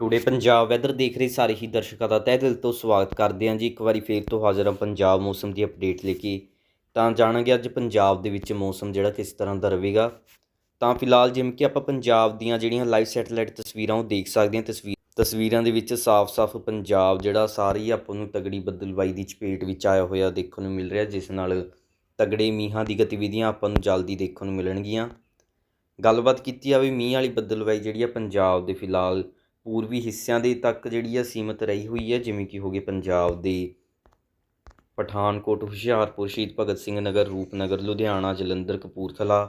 Today Punjab weather ਦੇਖ ਰਹੇ ਸਾਰੇ ਹੀ ਦਰਸ਼ਕਾਂ ਦਾ ਤਹਿ ਦਿਲ ਤੋਂ ਸਵਾਗਤ ਕਰਦੇ ਹਾਂ ਜੀ। ਇੱਕ ਵਾਰੀ ਫੇਰ ਤੋਂ ਹਾਜ਼ਰ ਹਾਂ ਪੰਜਾਬ ਮੌਸਮ ਦੀ ਅਪਡੇਟ ਲੈ ਕੇ। ਤਾਂ ਜਾਣਾਂਗੇ ਅੱਜ ਪੰਜਾਬ ਦੇ ਵਿੱਚ ਮੌਸਮ ਜਿਹੜਾ ਕਿਸ ਤਰ੍ਹਾਂ ਦਾ ਰਹੇਗਾ। ਤਾਂ ਫਿਲਹਾਲ ਜਿਵੇਂ ਕਿ ਆਪਾਂ ਪੰਜਾਬ ਦੀਆਂ ਜਿਹੜੀਆਂ ਲਾਈਵ ਸੈਟੇਲਾਈਟ ਤਸਵੀਰਾਂ ਉਹ ਦੇਖ ਸਕਦੇ ਹਾਂ। ਤਸਵੀਰ ਤਸਵੀਰਾਂ ਦੇ ਵਿੱਚ ਸਾਫ਼-ਸਾਫ਼ ਪੰਜਾਬ ਜਿਹੜਾ ਸਾਰੀ ਆਪਾਂ ਨੂੰ ਤਗੜੀ ਬੱਦਲਬਾਈ ਦੀ ਚਪੇਟ ਵਿੱਚ ਆਇਆ ਹੋਇਆ ਦੇਖਣ ਨੂੰ ਮਿਲ ਰਿਹਾ, ਜਿਸ ਨਾਲ ਤਗੜੇ ਮੀਂਹਾਂ ਦੀ ਗਤੀਵਿਧੀਆਂ ਆਪਾਂ ਨੂੰ ਜਲਦੀ ਦੇਖਣ ਨੂੰ ਮਿਲਣਗੀਆਂ। ਗੱਲਬਾਤ ਕੀਤੀ ਜਾਵੇ ਮੀਂਹ ਵਾਲੀ ਬੱਦਲਬਾਈ ਜਿਹੜੀ ਆ ਪੰਜਾਬ ਦੇ ਫਿਲਹਾਲ ਪੂਰਬੀ ਹਿੱਸਿਆਂ ਦੇ ਤੱਕ ਜਿਹੜੀ ਆ ਸੀਮਤ ਰਹੀ ਹੋਈ ਹੈ ਜਿਵੇਂ ਕਿ ਹੋ ਗਏ ਪੰਜਾਬ ਦੇ ਪਠਾਨਕੋਟ, ਹੁਸ਼ਿਆਰਪੁਰ, ਸ਼ਹੀਦ ਭਗਤ ਸਿੰਘ ਨਗਰ, ਰੂਪਨਗਰ, ਲੁਧਿਆਣਾ, ਜਲੰਧਰ, ਕਪੂਰਥਲਾ।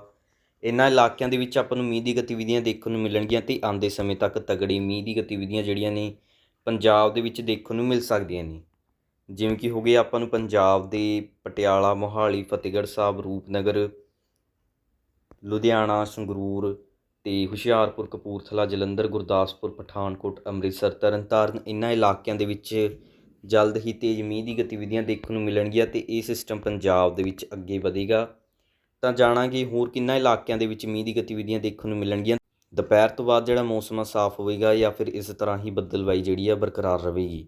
ਇਹਨਾਂ ਇਲਾਕਿਆਂ ਦੇ ਵਿੱਚ ਆਪਾਂ ਨੂੰ ਮੀਂਹ ਦੀ ਗਤੀਵਿਧੀਆਂ ਦੇਖਣ ਨੂੰ ਮਿਲਣਗੀਆਂ ਤੇ ਆਉਂਦੇ ਸਮੇਂ ਤੱਕ ਤਗੜੀ ਮੀਂਹ ਦੀ ਗਤੀਵਿਧੀਆਂ ਜਿਹੜੀਆਂ ਨੇ ਪੰਜਾਬ ਦੇ ਵਿੱਚ ਦੇਖਣ ਨੂੰ ਮਿਲ ਸਕਦੀਆਂ ਨੇ। ਜਿਵੇਂ ਕਿ ਹੋ ਗਏ ਆਪਾਂ ਨੂੰ ਪੰਜਾਬ ਦੇ ਪਟਿਆਲਾ, ਮੋਹਾਲੀ, ਫਤਿਹਗੜ੍ਹ ਸਾਹਿਬ, ਰੂਪਨਗਰ, ਲੁਧਿਆਣਾ, ਸੰਗਰੂਰ ਅਤੇ ਹੁਸ਼ਿਆਰਪੁਰ, ਕਪੂਰਥਲਾ, ਜਲੰਧਰ, ਗੁਰਦਾਸਪੁਰ, ਪਠਾਨਕੋਟ, ਅੰਮ੍ਰਿਤਸਰ, ਤਰਨਤਾਰਨ ਇਹਨਾਂ ਇਲਾਕਿਆਂ ਦੇ ਵਿੱਚ ਜਲਦ ਹੀ ਤੇਜ਼ ਮੀਂਹ ਦੀ ਗਤੀਵਿਧੀਆਂ ਦੇਖਣ ਨੂੰ ਮਿਲਣਗੀਆਂ ਅਤੇ ਇਹ ਸਿਸਟਮ ਪੰਜਾਬ ਦੇ ਵਿੱਚ ਅੱਗੇ ਵਧੇਗਾ। ਤਾਂ ਜਾਣਾਂਗੇ ਹੋਰ ਕਿੰਨਾ ਇਲਾਕਿਆਂ ਦੇ ਵਿੱਚ ਮੀਂਹ ਦੀ ਗਤੀਵਿਧੀਆਂ ਦੇਖਣ ਨੂੰ ਮਿਲਣਗੀਆਂ। ਦੁਪਹਿਰ ਤੋਂ ਬਾਅਦ ਜਿਹੜਾ ਮੌਸਮ ਆ, ਸਾਫ਼ ਹੋਵੇਗਾ ਜਾਂ ਫਿਰ ਇਸ ਤਰ੍ਹਾਂ ਹੀ ਬੱਦਲਬਾਈ ਜਿਹੜੀ ਆ, ਬਰਕਰਾਰ ਰਹੇਗੀ।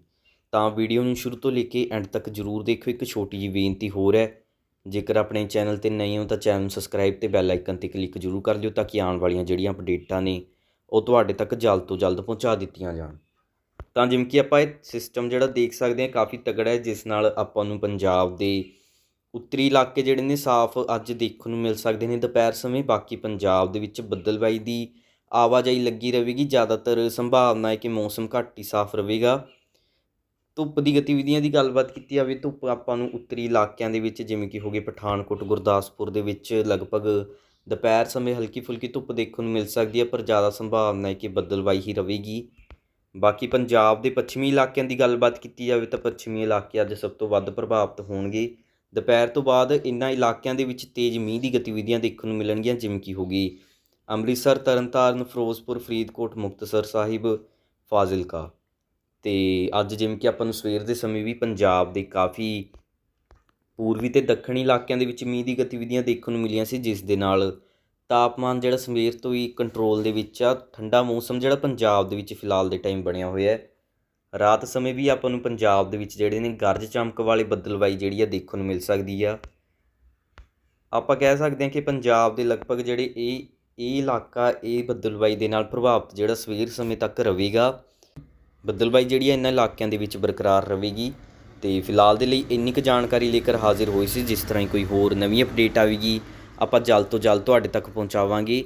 ਤਾਂ ਵੀਡੀਓ ਨੂੰ ਸ਼ੁਰੂ ਤੋਂ ਲੈ ਕੇ ਐਂਡ ਤੱਕ ਜਰੂਰ ਦੇਖੋ। ਇੱਕ ਛੋਟੀ ਜਿਹੀ ਬੇਨਤੀ ਹੋਰ ਹੈ ਜੇਕਰ ਆਪਣੇ ਚੈਨਲ ਤੇ ਨਏ ਹੋ ਤਾਂ ਚੈਨਲ ਨੂੰ ਸਬਸਕ੍ਰਾਈਬ ਤੇ ਬੈਲ ਆਈਕਨ ਤੇ ਕਲਿੱਕ ਜਰੂਰ ਕਰ ਲਿਓ ਤਾਂ ਕਿ ਆਉਣ ਵਾਲੀਆਂ ਜਿਹੜੀਆਂ ਅਪਡੇਟਾਂ ਨੇ, ਉਹ ਤੁਹਾਡੇ ਤੱਕ ਜਲਦ ਤੋਂ ਜਲਦ ਪਹੁੰਚਾ ਦਿੱਤੀਆਂ ਜਾਣ। ਤਾਂ ਜਿਵੇਂ ਕਿ ਆਪਾਂ ਇਹ ਸਿਸਟਮ ਜਿਹੜਾ ਦੇਖ ਸਕਦੇ ਹਾਂ, ਕਾਫੀ ਤਗੜਾ ਹੈ, ਜਿਸ ਨਾਲ ਆਪਾਂ ਨੂੰ ਪੰਜਾਬ ਦੇ ਉੱਤਰੀ ਇਲਾਕੇ ਜਿਹੜੇ ਨੇ, ਸਾਫ਼ ਅੱਜ ਦੇਖਣ ਨੂੰ ਮਿਲ ਸਕਦੇ ਨੇ। ਦੁਪਹਿਰ ਸਮੇਂ ਬਾਕੀ ਪੰਜਾਬ ਦੇ ਵਿੱਚ ਬੱਦਲਬਾਈ ਦੀ ਆਵਾਜਾਈ ਲੱਗੀ ਰਹੇਗੀ। ਜ਼ਿਆਦਾਤਰ ਸੰਭਾਵਨਾ ਹੈ ਕਿ ਮੌਸਮ ਘੱਟ ਹੀ ਸਾਫ਼ ਰਹੇਗਾ। ਧੁੱਪ ਦੀ ਗਤੀਵਿਧੀਆਂ ਦੀ ਗੱਲਬਾਤ ਕੀਤੀ ਜਾਵੇ, ਧੁੱਪ ਆਪਾਂ ਨੂੰ ਉੱਤਰੀ ਇਲਾਕਿਆਂ ਦੇ ਵਿੱਚ ਜਿਵੇਂ ਕਿ ਹੋ ਗਏ ਪਠਾਨਕੋਟ, ਗੁਰਦਾਸਪੁਰ ਦੇ ਵਿੱਚ ਲਗਭਗ ਦੁਪਹਿਰ ਸਮੇਂ ਹਲਕੀ ਫੁਲਕੀ ਧੁੱਪ ਦੇਖਣ ਨੂੰ ਮਿਲ ਸਕਦੀ ਹੈ, ਪਰ ਜ਼ਿਆਦਾ ਸੰਭਾਵਨਾ ਹੈ ਕਿ ਬੱਦਲਬਾਈ ਹੀ ਰਹੇਗੀ ਬਾਕੀ ਪੰਜਾਬ ਦੇ ਪੱਛਮੀ ਇਲਾਕਿਆਂ ਦੀ ਗੱਲਬਾਤ ਕੀਤੀ ਜਾਵੇ ਤਾਂ ਪੱਛਮੀ ਇਲਾਕੇ ਅੱਜ ਸਭ ਤੋਂ ਵੱਧ ਪ੍ਰਭਾਵਿਤ ਹੋਣਗੇ। ਦੁਪਹਿਰ ਤੋਂ ਬਾਅਦ ਇਨ੍ਹਾਂ ਇਲਾਕਿਆਂ ਦੇ ਵਿੱਚ ਤੇਜ਼ ਮੀਂਹ ਦੀ ਗਤੀਵਿਧੀਆਂ ਦੇਖਣ ਨੂੰ ਮਿਲਣਗੀਆਂ, ਜਿਵੇਂ ਕਿ ਹੋ ਗਈ ਅੰਮ੍ਰਿਤਸਰ, ਤਰਨਤਾਰਨ, ਫਿਰੋਜ਼ਪੁਰ, ਫਰੀਦਕੋਟ, ਮੁਕਤਸਰ ਸਾਹਿਬ, ਫਾਜ਼ਿਲਕਾ। ਅਤੇ ਅੱਜ ਜਿਵੇਂ ਕਿ ਆਪਾਂ ਨੂੰ ਸਵੇਰ ਦੇ ਸਮੇਂ ਵੀ ਪੰਜਾਬ ਦੇ ਕਾਫੀ ਪੂਰਬੀ ਅਤੇ ਦੱਖਣੀ ਇਲਾਕਿਆਂ ਦੇ ਵਿੱਚ ਮੀਂਹ ਦੀ ਗਤੀਵਿਧੀਆਂ ਦੇਖਣ ਨੂੰ ਮਿਲੀਆਂ ਸੀ, ਜਿਸ ਦੇ ਨਾਲ ਤਾਪਮਾਨ ਜਿਹੜਾ ਸਵੇਰ ਤੋਂ ਹੀ ਕੰਟਰੋਲ ਦੇ ਵਿੱਚ ਆ, ਠੰਡਾ ਮੌਸਮ ਜਿਹੜਾ ਪੰਜਾਬ ਦੇ ਵਿੱਚ ਫਿਲਹਾਲ ਦੇ ਟਾਈਮ ਬਣਿਆ ਹੋਇਆ ਹੈ। ਰਾਤ ਸਮੇਂ ਵੀ ਆਪਾਂ ਨੂੰ ਪੰਜਾਬ ਦੇ ਵਿੱਚ ਜਿਹੜੇ ਨੇ ਗਰਜ ਚਮਕ ਵਾਲੇ ਬੱਦਲਬਾਈ ਜਿਹੜੀ ਆ ਦੇਖਣ ਨੂੰ ਮਿਲ ਸਕਦੀ ਆ। ਆਪਾਂ ਕਹਿ ਸਕਦੇ ਹਾਂ ਕਿ ਪੰਜਾਬ ਦੇ ਲਗਭਗ ਜਿਹੜੇ ਇਹ ਇਹ ਇਲਾਕਾ, ਇਹ ਬੱਦਲਬਾਈ ਦੇ ਨਾਲ ਪ੍ਰਭਾਵਿਤ ਜਿਹੜਾ ਸਵੇਰ ਸਮੇਂ ਤੱਕ ਰਹੇਗਾ। ਬੱਦਲਬਾਈ ਜਿਹੜੀ ਹੈ ਇਹਨਾਂ ਇਲਾਕਿਆਂ ਦੇ ਵਿੱਚ ਬਰਕਰਾਰ ਰਹੇਗੀ ਤੇ ਫਿਲਹਾਲ ਦੇ ਲਈ ਇੰਨੀ ਕੁ ਜਾਣਕਾਰੀ ਲੈ ਕੇ ਹਾਜ਼ਰ ਹੋਈ ਸੀ, ਜਿਸ ਤਰ੍ਹਾਂ ਹੀ ਕੋਈ ਹੋਰ ਨਵੀਂ ਅਪਡੇਟ ਆਵੇਗੀ, ਆਪਾਂ ਜਲਦ ਤੋਂ ਜਲਦ ਤੁਹਾਡੇ ਤੱਕ ਪਹੁੰਚਾਵਾਂਗੇ।